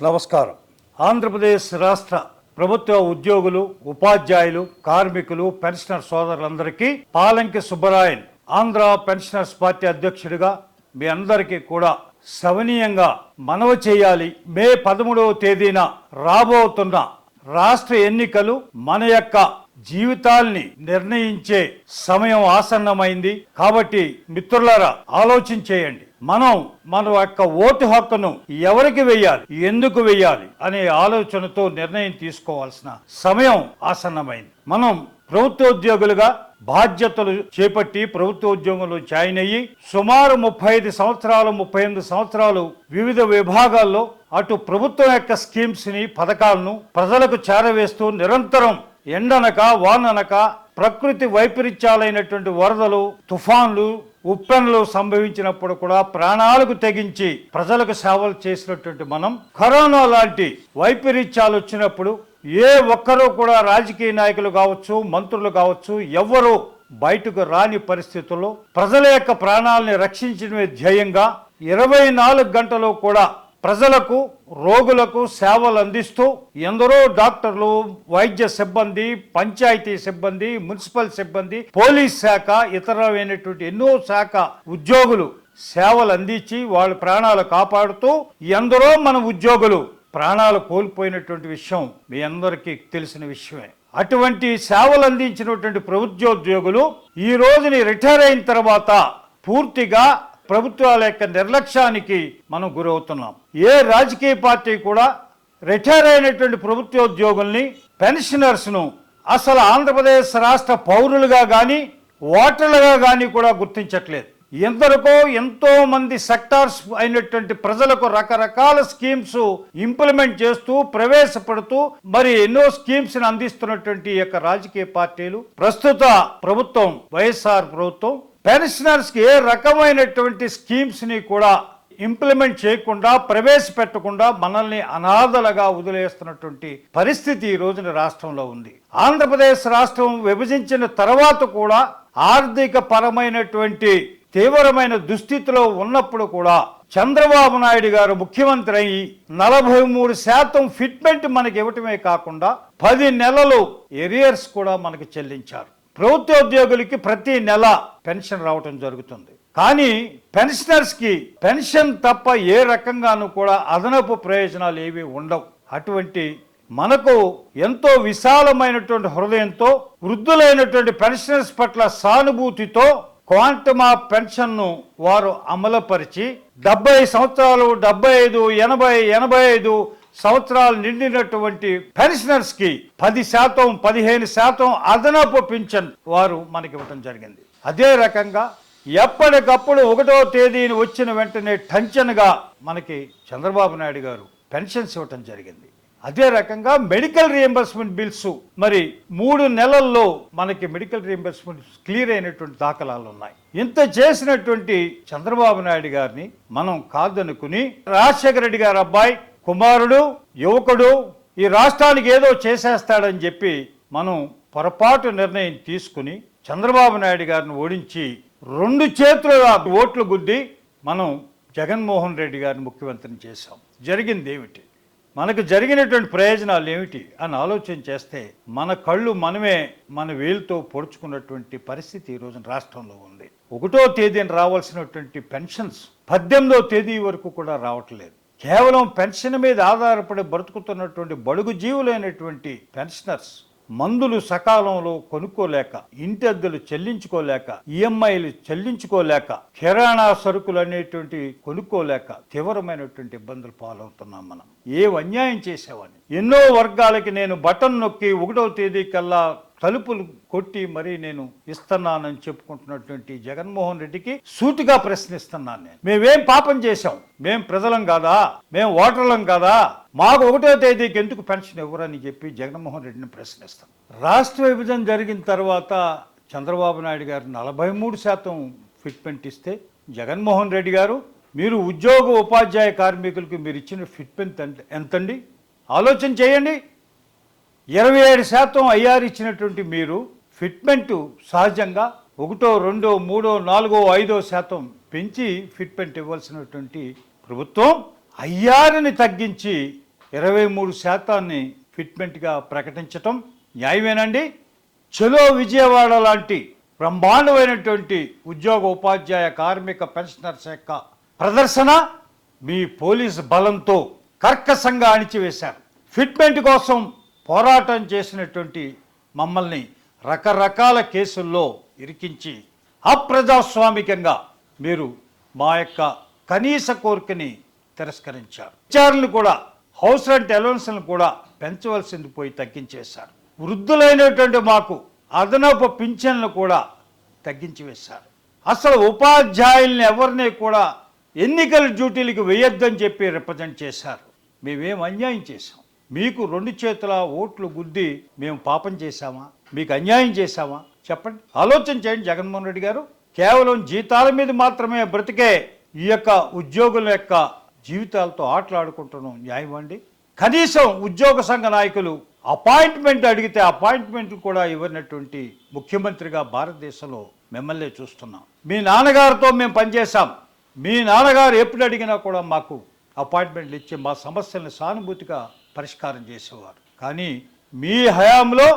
నమస్కారం. ఆంధ్రప్రదేశ్ రాష్ట్ర ప్రభుత్వ ఉద్యోగులు ఉపాధ్యాయులు కార్మికులు పెన్షనర్ సోదరులందరికీ పాలంకి సుబ్బరాయన్ ఆంధ్ర పెన్షనర్స్ పార్టీ అధ్యక్షుడిగా మీ అందరికీ కూడా సవనీయంగా మనవి చేయాలి. మే పదమూడవ తేదీన రాబోతున్న రాష్ట్ర ఎన్నికలు మన యొక్క జీవితాల్ని నిర్ణయించే సమయం ఆసన్నమైంది. కాబట్టి మిత్రులారా ఆలోచించేయండి మనం మన యొక్క ఓటు హక్కును ఎవరికి వెయ్యాలి ఎందుకు వెయ్యాలి అనే ఆలోచనతో నిర్ణయం తీసుకోవాల్సిన సమయం ఆసన్నమైంది. మనం ప్రభుత్వ ఉద్యోగులుగా బాధ్యతలు చేపట్టి ప్రభుత్వ ఉద్యోగంలో జాయిన్ అయ్యి సుమారు ముప్పై ఐదు సంవత్సరాలు ముప్పై ఎనిమిది సంవత్సరాలు వివిధ విభాగాల్లో అటు ప్రభుత్వం యొక్క స్కీమ్స్ని పథకాలను ప్రజలకు చేరవేస్తూ నిరంతరం ఎండనక వాననక ప్రకృతి వైపరీత్యాలైనటువంటి వరదలు తుఫాన్లు ఉప్పెనలు సంభవించినప్పుడు కూడా ప్రాణాలకు తెగించి ప్రజలకు సేవలు చేసినటువంటి మనం కరోనా లాంటి వైపరీత్యాలు వచ్చినప్పుడు ఏ ఒక్కరూ కూడా రాజకీయ నాయకులు కావచ్చు మంత్రులు కావచ్చు ఎవ్వరూ బయటకు రాని పరిస్థితుల్లో ప్రజల యొక్క ప్రాణాలని రక్షించడమే ధ్యేయంగా ఇరవై నాలుగు గంటలు కూడా ప్రజలకు రోగులకు సేవలు అందిస్తూ ఎందరో డాక్టర్లు వైద్య సిబ్బంది పంచాయతీ సిబ్బంది మున్సిపల్ సిబ్బంది పోలీస్ శాఖ ఇతరమైనటువంటి ఎన్నో శాఖ ఉద్యోగులు సేవలు అందించి వాళ్ళ ప్రాణాలు కాపాడుతూ ఎందరో మన ఉద్యోగులు ప్రాణాలు కోల్పోయినటువంటి విషయం మీ అందరికీ తెలిసిన విషయమే. అటువంటి సేవలు అందించినటువంటి ప్రభుత్వోద్యోగులు ఈ రోజుని రిటైర్ అయిన తర్వాత పూర్తిగా ప్రభుత్వాల యొక్క నిర్లక్ష్యానికి మనం గురవుతున్నాం. ఏ రాజకీయ పార్టీ కూడా రిటైర్ అయినటువంటి ప్రభుత్వోద్యోగుల్ని పెన్షనర్స్ను అసలు ఆంధ్రప్రదేశ్ రాష్ట్ర పౌరులుగా కానీ ఓటర్లుగా కానీ కూడా గుర్తించట్లేదు. ఎందరికో ఎంతో మంది సెక్టార్స్ అయినటువంటి ప్రజలకు రకరకాల స్కీమ్స్ ఇంప్లిమెంట్ చేస్తూ ప్రవేశపెడుతూ మరి ఎన్నో స్కీమ్స్ అందిస్తున్నటువంటి యొక్క రాజకీయ పార్టీలు. ప్రస్తుత ప్రభుత్వం వైఎస్ఆర్ ప్రభుత్వం పెన్షనర్స్కి ఏ రకమైనటువంటి స్కీమ్స్ని కూడా ఇంప్లిమెంట్ చేయకుండా ప్రవేశపెట్టకుండా మనల్ని అనాథలుగా వదిలేస్తున్నటువంటి పరిస్థితి ఈ రోజున రాష్ట్రంలో ఉంది. ఆంధ్రప్రదేశ్ రాష్ట్రం విభజించిన తర్వాత కూడా ఆర్థిక పరమైనటువంటి తీవ్రమైన దుస్థితిలో ఉన్నప్పుడు కూడా చంద్రబాబు నాయుడు గారు ముఖ్యమంత్రి అయి నలభై మూడు శాతం ఫిట్మెంట్ మనకి ఇవ్వటమే కాకుండా పది నెలలు ఎరియర్స్ కూడా మనకు చెల్లించారు. ప్రభుత్వ ఉద్యోగులకి ప్రతి నెల పెన్షన్ రావటం జరుగుతుంది. కానీ పెన్షనర్స్కి పెన్షన్ తప్ప ఏ రకంగానూ కూడా అదనపు ప్రయోజనాలు ఏవి ఉండవు. అటువంటి మనకు ఎంతో విశాలమైనటువంటి హృదయంతో వృద్ధులైనటువంటి పెన్షనర్స్ పట్ల సానుభూతితో క్వాంటమ్ ఆఫ్ పెన్షన్ను వారు అమలుపరిచి డెబ్బై సంవత్సరాలు డెబ్బై ఐదు ఎనభై ఎనభై ఐదు సంవత్సరాలు నిండినటువంటి పెన్షనర్స్కి పది శాతం పదిహేను శాతం అదనపు పింఛన్ వారు మనకి ఇవ్వటం జరిగింది. అదే రకంగా ఎప్పటికప్పుడు ఒకటో తేదీని వచ్చిన వెంటనే టెన్షన్గా మనకి చంద్రబాబు నాయుడు గారు పెన్షన్స్ ఇవ్వటం జరిగింది. అదే రకంగా మెడికల్ రియంబర్స్మెంట్ బిల్స్ మరి మూడు నెలల్లో మనకి మెడికల్ రియంబర్స్మెంట్ క్లియర్ అయినటువంటి దాఖలాలు ఉన్నాయి. ఇంత చేసినటువంటి చంద్రబాబు నాయుడు గారిని మనం కాదనుకుని రాజశేఖర రెడ్డి గారు అబ్బాయి కుమారుడు యువకుడు ఈ రాష్ట్రానికి ఏదో చేసేస్తాడని చెప్పి మనం పొరపాటు నిర్ణయం తీసుకుని చంద్రబాబు నాయుడు గారిని ఓడించి రెండు చేతుల ఓట్లు గుద్ది మనం జగన్మోహన్ రెడ్డి గారిని ముఖ్యమంత్రిని చేశాం. జరిగింది ఏమిటి? మనకు జరిగినటువంటి ప్రయోజనాలు ఏమిటి అని ఆలోచన చేస్తే మన కళ్ళు మనమే మన వేలుతో పొడుచుకున్నటువంటి పరిస్థితి ఈరోజు రోజున రాష్ట్రంలో ఉంది. ఒకటో తేదీన రావాల్సినటువంటి పెన్షన్స్ పద్దెనిమిదో తేదీ వరకు కూడా రావట్లేదు. కేవలం పెన్షన్ మీద ఆధారపడి బ్రతుకుతున్నటువంటి బడుగు జీవులైనటువంటి పెన్షనర్స్ మందులు సకాలంలో కొనుక్కోలేక ఇంటి అద్దెలు చెల్లించుకోలేక ఈఎంఐలు చెల్లించుకోలేక కిరాణా సరుకులు అనేటువంటి కొనుక్కోలేక తీవ్రమైనటువంటి ఇబ్బందులు పాలవుతున్నాం మనం. ఏ అన్యాయం చేసేవాడిని ఎన్నో వర్గాలకి నేను బటన్ నొక్కి ఒకటవ తేదీ కల్లా తలుపులు కొట్టి మరీ నేను ఇస్తున్నానని చెప్పుకుంటున్నటువంటి జగన్మోహన్ రెడ్డికి సూటిగా ప్రశ్నిస్తున్నాను నేను. మేమేం పాపం చేశాం? మేం ప్రజలం కాదా? మేం ఓటర్లం కాదా? మాకు ఒకటో తేదీకి ఎందుకు పెన్షన్ ఇవ్వరని చెప్పి జగన్మోహన్ రెడ్డిని ప్రశ్నిస్తాం. రాష్ట్ర విభజన జరిగిన తర్వాత చంద్రబాబు నాయుడు గారు నలభై మూడు శాతం ఫిట్మెంట్ ఇస్తే జగన్మోహన్ రెడ్డి గారు మీరు ఉద్యోగ ఉపాధ్యాయ కార్మికులకు మీరు ఇచ్చిన ఫిట్మెంట్ ఎంతండి? ఆలోచన చేయండి. ఇరవై ఏడు శాతం ఐఆర్ ఇచ్చినటువంటి మీరు ఫిట్మెంట్ సహజంగా ఒకటో రెండో మూడో నాలుగో ఐదో శాతం పెంచి ఫిట్మెంట్ ఇవ్వాల్సినటువంటి ప్రభుత్వం ఐఆర్ని తగ్గించి ఇరవై మూడు శాతాన్ని ఫిట్మెంట్గా ప్రకటించటం న్యాయమేనండి. చలో విజయవాడ లాంటి బ్రహ్మాండమైనటువంటి ఉద్యోగ ఉపాధ్యాయ కార్మిక పెన్షనర్స్ యొక్క ప్రదర్శన మీ పోలీసు బలంతో కర్కశంగా అణిచివేశారు. ఫిట్మెంట్ కోసం పోరాటం చేసినటువంటి మమ్మల్ని రకరకాల కేసుల్లో ఇరికించి అప్రజాస్వామికంగా మీరు మా యొక్క కనీస కోరికని తిరస్కరించారు. విచారణలు కూడా హౌస్ రెంట్ అలవెన్స్లను కూడా పెంచవలసింది పోయి తగ్గించేశారు. వృద్ధులైనటువంటి మాకు అదనపు పింఛన్లు కూడా తగ్గించి వేశారు అసలు ఉపాధ్యాయుల్ని ఎవరిని కూడా ఎన్నికల డ్యూటీలకు వేయొద్దని చెప్పి రిప్రజెంట్ చేశారు. మేమేం అన్యాయం చేశాం. మీకు రెండు చేతుల ఓట్లు గుద్ది మేము పాపం చేశామా? మీకు అన్యాయం చేశామా? చెప్పండి. ఆలోచన చేయండి జగన్మోహన్ రెడ్డి గారు. కేవలం జీతాల మీద మాత్రమే బ్రతికే ఈ యొక్క ఉద్యోగుల యొక్క జీవితాలతో ఆటలాడుకుంటున్నాం. న్యాయం అండి. కనీసం ఉద్యోగ సంఘ నాయకులు అపాయింట్మెంట్ అడిగితే అపాయింట్మెంట్ కూడా ఇవ్వనటువంటి ముఖ్యమంత్రిగా భారతదేశంలో మిమ్మల్ని చూస్తున్నాం. మీ నాన్నగారితో మేము పనిచేశాం. మీ నాన్నగారు ఎప్పుడు అడిగినా కూడా మాకు అపాయింట్మెంట్లు ఇచ్చి మా సమస్యల్ని సానుభూతిగా పరిష్కారం చేసేవారు. కానీ మీ హయాంలో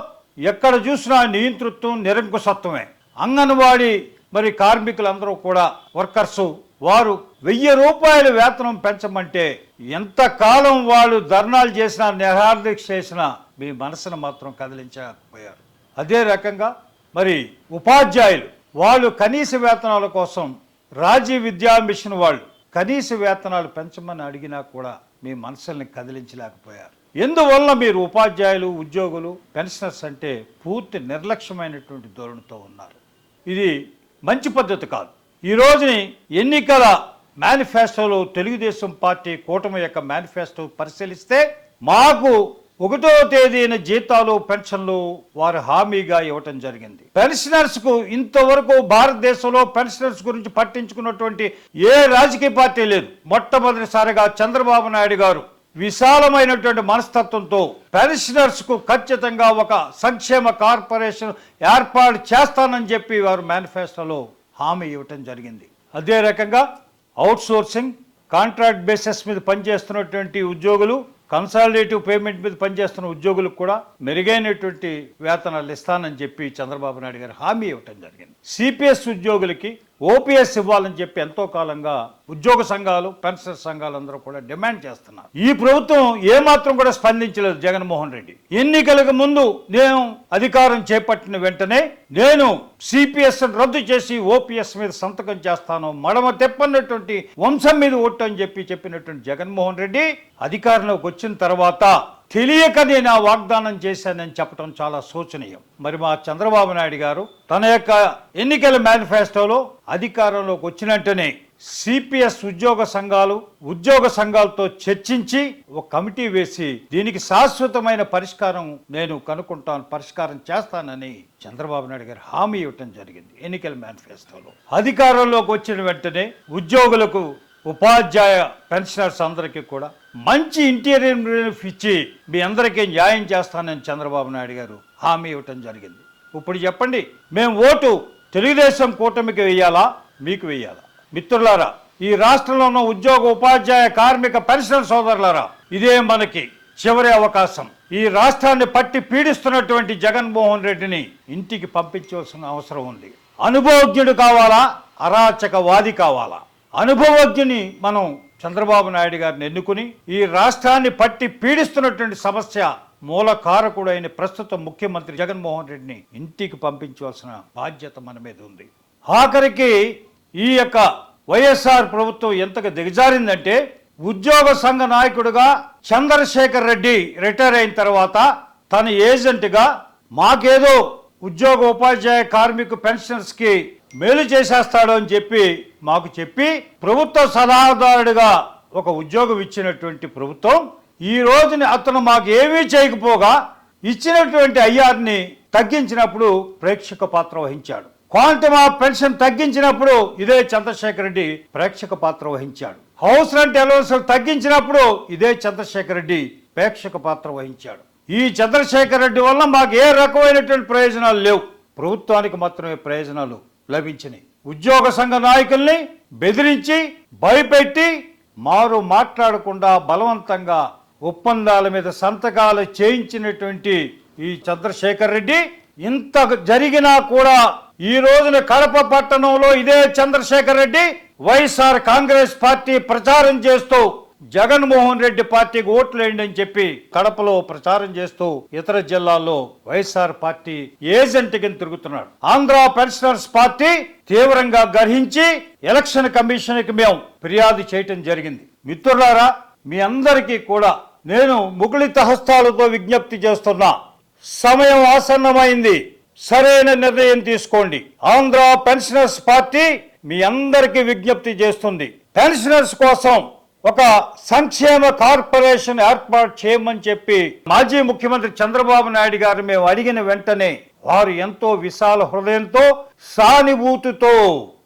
ఎక్కడ చూసినా నియంతృత్వం నిరంకుశత్వమే. అంగన్వాడీ మరి కార్మికులందరూ కూడా వర్కర్సు వారు వెయ్యి రూపాయల వేతనం పెంచమంటే ఎంతకాలం వాళ్ళు ధర్నాలు చేసినా నిరాదీక్ష చేసినా మీ మనసును మాత్రం కదిలించకపోయారు. అదే రకంగా మరి ఉపాధ్యాయులు వాళ్ళు కనీస వేతనాల కోసం రాజీ విద్యా మిషన్ వాళ్ళు కనీస వేతనాలు పెంచమని అడిగినా కూడా మీ మనసుల్ని కదిలించలేకపోయారు. ఎందువల్ల మీరు ఉపాధ్యాయులు ఉద్యోగులు పెన్షనర్స్ అంటే పూర్తి నిర్లక్ష్యమైనటువంటి ధోరణితో ఉన్నారు? ఇది మంచి పద్ధతి కాదు. ఈ రోజుని ఎన్నికల మేనిఫెస్టోలో తెలుగుదేశం పార్టీ కూటమి యొక్క మేనిఫెస్టో పరిశీలిస్తే మాకు ఒకటో తేదీన జీతాలు పెన్షన్లు వారు హామీగా ఇవ్వటం జరిగింది. పెన్షనర్స్కు ఇంతవరకు భారతదేశంలో పెన్షనర్స్ గురించి పట్టించుకున్నటువంటి ఏ రాజకీయ పార్టీ లేదు. మొట్టమొదటిసారిగా చంద్రబాబు నాయుడు గారు విశాలమైనటువంటి మనస్తత్వంతో పెన్షనర్స్కు ఖచ్చితంగా ఒక సంక్షేమ కార్పొరేషన్ ఏర్పాటు చేస్తానని చెప్పి వారు మేనిఫెస్టోలో హామీ ఇవ్వటం జరిగింది. అదే రకంగా అవుట్ సోర్సింగ్ కాంట్రాక్ట్ బేసిస్ మీద పనిచేస్తున్నటువంటి ఉద్యోగులు కన్సాలిడేటివ్ పేమెంట్ మీద పనిచేస్తున్న ఉద్యోగులకు కూడా మెరుగైనటువంటి వేతనాలు ఇస్తానని చెప్పి చంద్రబాబు నాయుడు గారు హామీ ఇవ్వటం జరిగింది. సిపిఎస్ ఉద్యోగులకి ఓపీఎస్ ఇవ్వాలని చెప్పి ఎంతో కాలంగా ఉద్యోగ సంఘాలు పెన్షన్ సంఘాలు అందరూ కూడా డిమాండ్ చేస్తున్నారు. ఈ ప్రభుత్వం ఏమాత్రం కూడా స్పందించలేదు జగన్మోహన్ రెడ్డి. ఎన్నికలకు ముందు నేను అధికారం చేపట్టిన వెంటనే నేను సిపిఎస్ రద్దు చేసి ఓపీఎస్ మీద సంతకం చేస్తాను మడమ తెప్పన్నటువంటి వంశం మీద ఒట్టు అని చెప్పి చెప్పినటువంటి జగన్మోహన్ రెడ్డి అధికారంలోకి వచ్చిన తర్వాత తెలియక నేను ఆ వాగ్దానం చేశానని చెప్పడం చాలా శోచనీయం. మరి మా చంద్రబాబు నాయుడు గారు తన యొక్క ఎన్నికల మేనిఫెస్టోలో అధికారంలోకి వచ్చినట్టునే సిపిఎస్ ఉద్యోగ సంఘాలు ఉద్యోగ సంఘాలతో చర్చించి ఒక కమిటీ వేసి దీనికి శాశ్వతమైన పరిష్కారం నేను కనుక్కుంటాను పరిష్కారం చేస్తానని చంద్రబాబు నాయుడు గారు హామీ ఇవ్వటం జరిగింది ఎన్నికల మేనిఫెస్టోలో. అధికారంలోకి వచ్చిన వెంటనే ఉద్యోగులకు ఉపాధ్యాయ పెన్షనర్స్ అందరికీ కూడా మంచి ఇంటీరియర్ రిలీఫ్ ఇచ్చి మీ అందరికీ న్యాయం చేస్తానని చంద్రబాబు నాయుడు గారు హామీ ఇవ్వటం జరిగింది. ఇప్పుడు చెప్పండి మేము ఓటు తెలుగుదేశం కూటమికి వెయ్యాలా మీకు వెయ్యాలా మిత్రులారా ఈ రాష్ట్రంలో ఉన్న ఉద్యోగ ఉపాధ్యాయ కార్మిక పెన్షనర్ సోదరులారా ఇదే మనకి చివరి అవకాశం. ఈ రాష్ట్రాన్ని పట్టి పీడిస్తున్నటువంటి జగన్మోహన్ రెడ్డిని ఇంటికి పంపించవలసిన అవసరం ఉంది. అనుభవజ్ఞుడు కావాలా? అరాచకవాది కావాలా? అనుభవజ్ఞుని మనం చంద్రబాబు నాయుడు గారిని ఎన్నుకుని ఈ రాష్ట్రాన్ని పట్టి పీడిస్తున్నటువంటి సమస్య మూల కారకుడైన ప్రస్తుత ముఖ్యమంత్రి జగన్మోహన్ రెడ్డిని ఇంటికి పంపించవలసిన బాధ్యత మన మీద ఉంది. ఆఖరికి ఈ యొక్క వైఎస్ఆర్ ప్రభుత్వం ఎంతగా దిగజారిందంటే ఉద్యోగ సంఘ నాయకుడుగా చంద్రశేఖర్ రెడ్డి రిటైర్ అయిన తర్వాత తన ఏజెంట్గా మాకేదో ఉద్యోగ ఉపాధ్యాయ కార్మిక పెన్షన్స్కి మేలు చేసేస్తాడు అని చెప్పి మాకు చెప్పి ప్రభుత్వ సలహాదారుడిగా ఒక ఉద్యోగం ఇచ్చినటువంటి ప్రభుత్వం ఈ రోజుని అతను మాకు ఏమీ చేయకపోగా ఇచ్చినటువంటి ఐఆర్ని తగ్గించినప్పుడు ప్రేక్షక పాత్ర వహించాడు. క్వాంటమ్ ఆఫ్ పెన్షన్ తగ్గించినప్పుడు ఇదే చంద్రశేఖర్ రెడ్డి ప్రేక్షక పాత్ర వహించాడు. హౌస్ రెంట్ అలవెన్స్ తగ్గించినప్పుడు ఇదే చంద్రశేఖర్ రెడ్డి ప్రేక్షక పాత్ర వహించాడు. ఈ చంద్రశేఖర్ రెడ్డి వల్ల మాకు ఏ రకమైనటువంటి ప్రయోజనాలు లేవు. ప్రభుత్వానికి మాత్రమే ప్రయోజనాలు లభించినాయి. ఉద్యోగ సంఘ నాయకుల్ని బెదిరించి భయపెట్టి మారు మాట్లాడకుండా బలవంతంగా ఒప్పందాల మీద సంతకాలు చేయించినటువంటి ఈ చంద్రశేఖర్ రెడ్డి ఇంత జరిగినా కూడా ఈ రోజున కడప పట్టణంలో ఇదే Chandrasekhar Reddy YSR Congress party ప్రచారం చేస్తూ జగన్మోహన్ రెడ్డి పార్టీకి ఓట్లేయండి అని చెప్పి కడపలో ప్రచారం చేస్తూ ఇతర జిల్లాల్లో వైఎస్ఆర్ పార్టీ ఏజెంట్ కింద తిరుగుతున్నాడు. ఆంధ్ర పెన్షనర్స్ పార్టీ తీవ్రంగా గ్రహించి ఎలక్షన్ కమిషన్కి మేము ఫిర్యాదు చేయటం జరిగింది. మిత్రులారా మీ అందరికీ కూడా నేను ముగుళి హస్తాలతో విజ్ఞప్తి చేస్తున్నా. సమయం ఆసన్నమైంది. సరైన నిర్ణయం తీసుకోండి. ఆంధ్ర పెన్షనర్స్ పార్టీ మీ అందరికీ విజ్ఞప్తి చేస్తుంది. పెన్షనర్స్ కోసం ఒక సంక్షేమ కార్పొరేషన్ ఏర్పాటు చేయమని చెప్పి మాజీ ముఖ్యమంత్రి చంద్రబాబు నాయుడు గారు మేము అడిగిన వెంటనే వారు ఎంతో విశాల హృదయంతో సానుభూతితో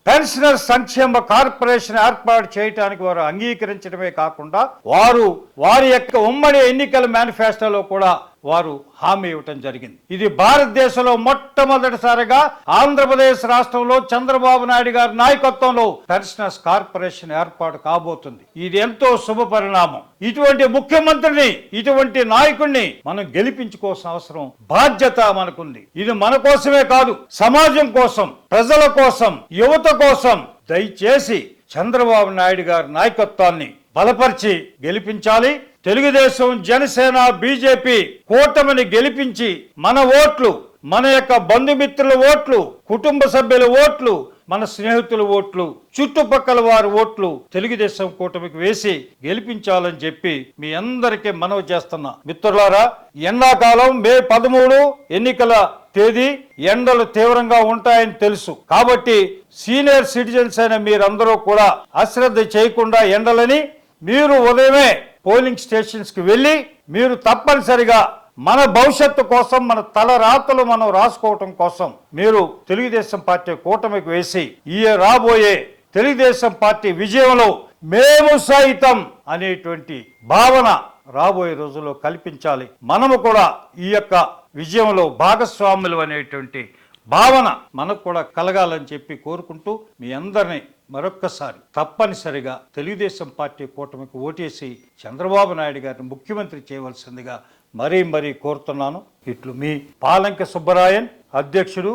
పెన్షనర్ సంక్షేమ కార్పొరేషన్ ఏర్పాటు చేయడానికి వారు అంగీకరించడమే కాకుండా వారు వారి యొక్క ఉమ్మడి ఎన్నికల మేనిఫెస్టోలో కూడా వారు హామీ ఇవ్వటం జరిగింది. ఇది భారతదేశంలో మొట్టమొదటిసారిగా ఆంధ్రప్రదేశ్ రాష్ట్రంలో చంద్రబాబు నాయుడు గారి నాయకత్వంలో పెన్షనర్స్ కార్పొరేషన్ ఏర్పాటు కాబోతుంది. ఇది ఎంతో శుభ పరిణామం. ఇటువంటి ముఖ్యమంత్రిని ఇటువంటి నాయకుడిని మనం గెలిపించుకోవాల్సిన అవసరం బాధ్యత మనకుంది. ఇది మన కోసమే కాదు సమాజం కోసం ప్రజల కోసం యువత కోసం దయచేసి చంద్రబాబు నాయుడు గారి నాయకత్వాన్ని బలపరిచి గెలిపించాలి. తెలుగుదేశం జనసేన బీజేపీ కూటమిని గెలిపించి మన ఓట్లు మన యొక్క బంధుమిత్రుల ఓట్లు కుటుంబ సభ్యుల ఓట్లు మన స్నేహితుల ఓట్లు చుట్టుపక్కల వారి ఓట్లు తెలుగుదేశం కూటమికి వేసి గెలిపించాలని చెప్పి మీ అందరికీ మనవి చేస్తున్నా. మిత్రులారా ఎండాకాలం మే పదమూడు ఎన్నికల తేదీ ఎండలు తీవ్రంగా ఉంటాయని తెలుసు. కాబట్టి సీనియర్ సిటిజన్స్ అయిన మీరందరూ కూడా అశ్రద్ధ చేయకుండా ఎండలని మీరు ఉదయమే పోలింగ్ స్టేషన్స్కి వెళ్ళి మీరు తప్పనిసరిగా మన భవిష్యత్తు కోసం మన తలరాతలు మనం రాసుకోవటం కోసం మీరు తెలుగుదేశం పార్టీ కూటమికి వేసి ఈ రాబోయే తెలుగుదేశం పార్టీ విజయంలో మేము సైతం అనేటువంటి భావన రాబోయే రోజుల్లో కల్పించాలి. మనము కూడా ఈ యొక్క విజయంలో భాగస్వాములు అనేటువంటి భావన మనకు కూడా కలగాలని చెప్పి కోరుకుంటూ మీ అందరినీ మరొక్కసారి తప్పనిసరిగా తెలుగుదేశం పార్టీ కూటమికి ఓటేసి చంద్రబాబు నాయుడు గారిని ముఖ్యమంత్రి చేయవలసిందిగా మరీ మరీ కోరుతున్నాను. ఇట్లు మీ పాలంక సుబ్బరాయన్ అధ్యక్షుడు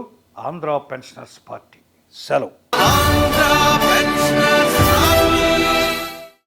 ఆంధ్ర పెన్షనర్స్ పార్టీ. సెలవు.